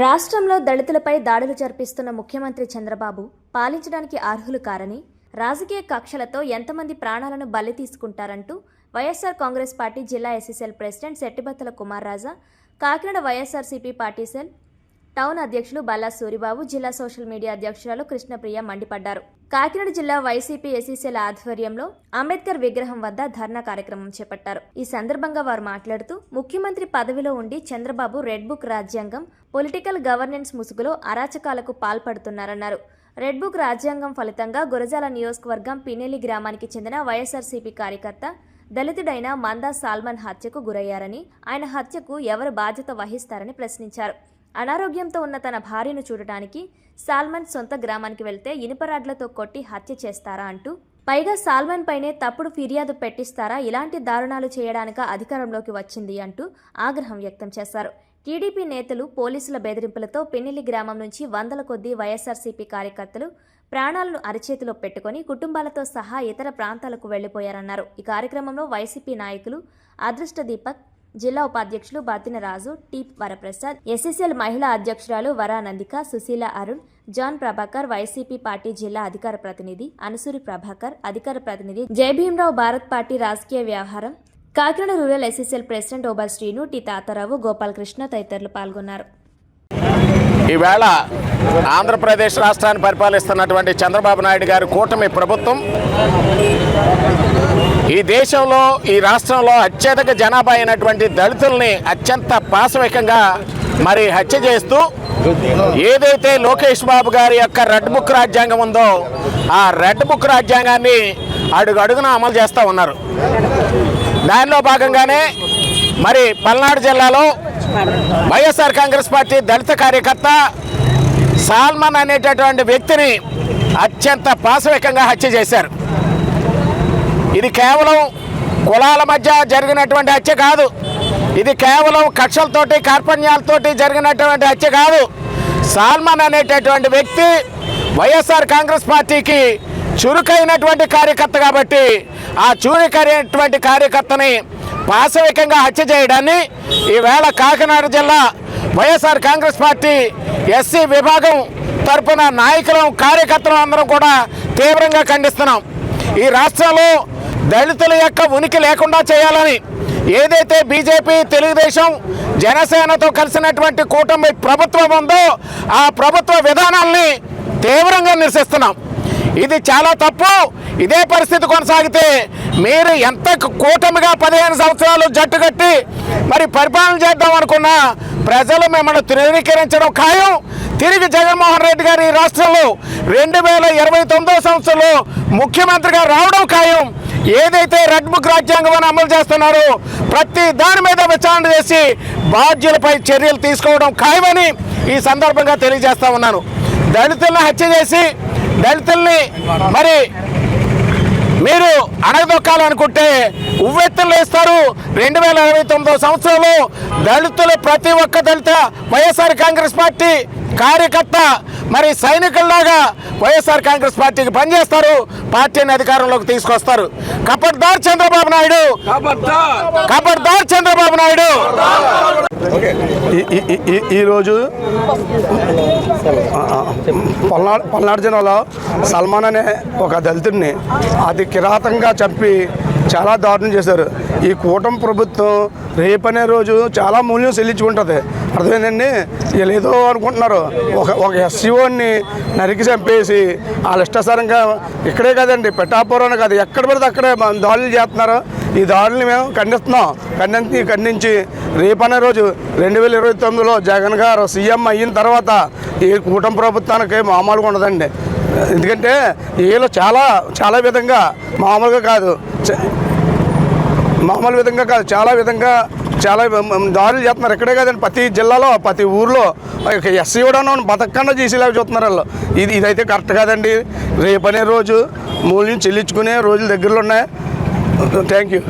రాష్ట్రంలో దళితులపై దాడులు జరిపిస్తున్న ముఖ్యమంత్రి చంద్రబాబు పాలించడానికి అర్హులు కారని రాజకీయ కక్షలతో ఎంతమంది ప్రాణాలను బలి తీసుకుంటారంటూ వైఎస్ఆర్ కాంగ్రెస్ పార్టీ జిల్లా SSL president Shettibathala Kumar Raja Kakinada YSRCP party cell town అధ్యక్షులు బల్లా సూరిబాబు జిల్లా సోషల్ మీడియా అధ్యక్షురాలు కృష్ణప్రియ మండిపడ్డారు. కాకినాడ జిల్లా వైసీపీ ఎస్ఈసీల ఆధ్వర్యంలో అంబేద్కర్ విగ్రహం వద్ద ధర్నా కార్యక్రమం చేపట్టారు. ఈ సందర్భంగా వారు మాట్లాడుతూ ముఖ్యమంత్రి పదవిలో ఉండి చంద్రబాబు రెడ్ బుక్ రాజ్యాంగం పొలిటికల్ గవర్నెన్స్ ముసుగులో అరాచకాలకు పాల్పడుతున్నారన్నారు. రెడ్ బుక్ రాజ్యాంగం ఫలితంగా గురజాల నియోజకవర్గం పినేలి గ్రామానికి చెందిన వైఎస్ఆర్సీపీ కార్యకర్త దళితుడైన మందా సాల్మన్ హత్యకు గురయ్యారని ఆయన హత్యకు ఎవరు బాధ్యత వహిస్తారని ప్రశ్నించారు. అనారోగ్యంతో ఉన్న తన భార్యను చూడటానికి సాల్మన్ సొంత గ్రామానికి వెళ్తే ఇనుపరాడ్లతో కొట్టి హత్య చేస్తారా అంటూ పైగా సాల్మన్ పైనే తప్పుడు ఫిర్యాదు పెట్టిస్తారా ఇలాంటి దారుణాలు చేయడానిక అధికారంలోకి వచ్చింది అంటూ ఆగ్రహం వ్యక్తం చేశారు. టీడీపీ నేతలు పోలీసుల బెదిరింపులతో పెన్నెల్లి గ్రామం నుంచి వందల కొద్దీ వైఎస్ఆర్సీపీ కార్యకర్తలు ప్రాణాలను అరచేతిలో పెట్టుకొని కుటుంబాలతో సహా ఇతర ప్రాంతాలకు వెళ్ళిపోయారన్నారు ఈ కార్యక్రమంలో వైసీపీ నాయకులు అదృష్ట దీపక్ జిల్లా ఉపాధ్యక్షులు బాతిన రాజు టి వరప్రసాద్ ఎస్ఎస్ఎల్ మహిళా అధ్యక్షురాలు వరానందిక Susheela Arun John Prabhakar YCP party జిల్లా అధికార ప్రతినిధి అనుసూరి ప్రభాకర్ అధికార ప్రతినిధి జయభీమరావు భారత్ పార్టీ రాజకీయ వ్యవహారం. Kakinada rural SSL president Uber Srinu T Tatarao Gopalakrishna తదితరులు పాల్గొన్నారు. ఈవేళ ఆంధ్రప్రదేశ్ రాష్ట్రాన్ని పరిపాలిస్తున్నటువంటి చంద్రబాబు నాయుడు గారి కూటమి ప్రభుత్వం ఈ దేశంలో ఈ రాష్ట్రంలో అత్యధిక జనాభా అయినటువంటి దళితుల్ని అత్యంత పాశవికంగా మరి హత్య చేస్తూ ఏదైతే లోకేష్ బాబు గారి యొక్క రెడ్ బుక్ రాజ్యాంగం ఉందో ఆ రెడ్ బుక్ రాజ్యాంగాన్ని అడుగు అడుగున అమలు చేస్తూ ఉన్నారు. దానిలో భాగంగానే మరి పల్నాడు జిల్లాలో వైఎస్ఆర్ కాంగ్రెస్ పార్టీ దళిత కార్యకర్త సాల్మన్ అనేటటువంటి వ్యక్తిని అత్యంత పాశవికంగా హత్య చేశారు. ఇది కేవలం కులాల మధ్య జరిగినటువంటి హత్య కాదు. ఇది కేవలం కక్షలతోటి కార్పణ్యాలతోటి జరిగినటువంటి హత్య కాదు. సాల్మన్ అనేటటువంటి వ్యక్తి వైఎస్ఆర్ కాంగ్రెస్ పార్టీకి చురుకైనటువంటి కార్యకర్త కాబట్టి ఆ చురుకైనటువంటి కార్యకర్తని పాశవికంగా హత్య చేయడాన్ని ఈవేళ కాకినాడ జిల్లా వైఎస్ఆర్ కాంగ్రెస్ పార్టీ ఎస్సీ విభాగం తరపున నాయకులం కార్యకర్తలు అందరం కూడా తీవ్రంగా ఖండిస్తున్నాం. ఈ రాష్ట్రంలో దళితుల యొక్క ఉనికి లేకుండా చేయాలని ఏదైతే బీజేపీ తెలుగుదేశం జనసేనతో కలిసినటువంటి కూటమి ప్రభుత్వం ఉందో ఆ ప్రభుత్వ విధానాల్ని తీవ్రంగా నిరసిస్తున్నాం. ఇది చాలా తప్పు. ఇదే పరిస్థితి కొనసాగితే మీరు ఎంత కూటమిగా పదిహేను సంవత్సరాలు జట్టు కట్టి మరి పరిపాలన చేద్దాం అనుకున్నా ప్రజలు మిమ్మల్ని ధృవీకరించడం ఖాయం. తిరిగి జగన్మోహన్ రెడ్డి గారు ఈ రాష్ట్రంలో రెండు వేల ఇరవై తొమ్మిదో సంవత్సరంలో ముఖ్యమంత్రిగా రావడం ఖాయం. ఏదైతే రెడ్ బుక్ రాజ్యాంగం అమలు చేస్తున్నారో ప్రతి దాని మీద విచారణ చేసి బాధ్యులపై చర్యలు తీసుకోవడం ఖాయమని ఈ సందర్భంగా తెలియజేస్తా ఉన్నాను. దళితులను హత్య చేసి దళితుల్ని మరి మీరు అణగదొక్కాలనుకుంటే ఉవ్వెత్తులు వేస్తారు. రెండు వేల ఇరవై తొమ్మిదో సంవత్సరంలో దళితులు ప్రతి ఒక్క దళిత వైఎస్ఆర్ కాంగ్రెస్ పార్టీ కార్యకర్త మరి సైనికుల్లాగా వైఎస్ఆర్ కాంగ్రెస్ పార్టీకి పనిచేస్తారు. పార్టీని అధికారంలోకి తీసుకొస్తారు. కపట్దార్ చంద్రబాబు నాయుడు. కపట్దార్ చంద్రబాబు నాయుడు. ఈరోజు పల్నాడు పల్నాడు జిల్లాలో సల్మాన్ అనే ఒక దళితుడిని అతి కిరాతంగా చంపి చాలా దారుణం చేశారు. ఈ కూటమి ప్రభుత్వం రేపనే రోజు చాలా మూల్యం చెల్లించుకుంటుంది. అర్థమైందండి? వీళ్ళు ఏదో అనుకుంటున్నారు. ఒక ఒక ఎస్సీఓని నరికి చంపేసి వాళ్ళ ఇష్టాసారంగా ఇక్కడే కదండి పెట్టాపురం కాదు ఎక్కడ పడితే అక్కడే దాడులు చేస్తున్నారు. ఈ దాడుల్ని మేము ఖండిస్తున్నాం. ఖండించి ఖండించి రేపనే రోజు రెండు వేల ఇరవై తొమ్మిదిలో జగన్ గారు సీఎం అయిన తర్వాత ఈ కూటమి ప్రభుత్వానికి మామూలుగా ఉండదండి. ఎందుకంటే వీళ్ళు చాలా చాలా విధంగా మామూలుగా కాదు. చ- మామూలు విధంగా కాదు చాలా విధంగా చాలా దారులు చేస్తున్నారు. ఇక్కడే కాదండి ప్రతి జిల్లాలో ప్రతి ఊర్లో ఎస్సీ కూడా బతకకుండా చేసేలాగా చూస్తున్నారు వాళ్ళు. ఇది ఇదైతే కరెక్ట్ కాదండి. రేపనే రోజు మూల్యం చెల్లించుకునే రోజులు దగ్గరలో ఉన్నాయి. Thank you.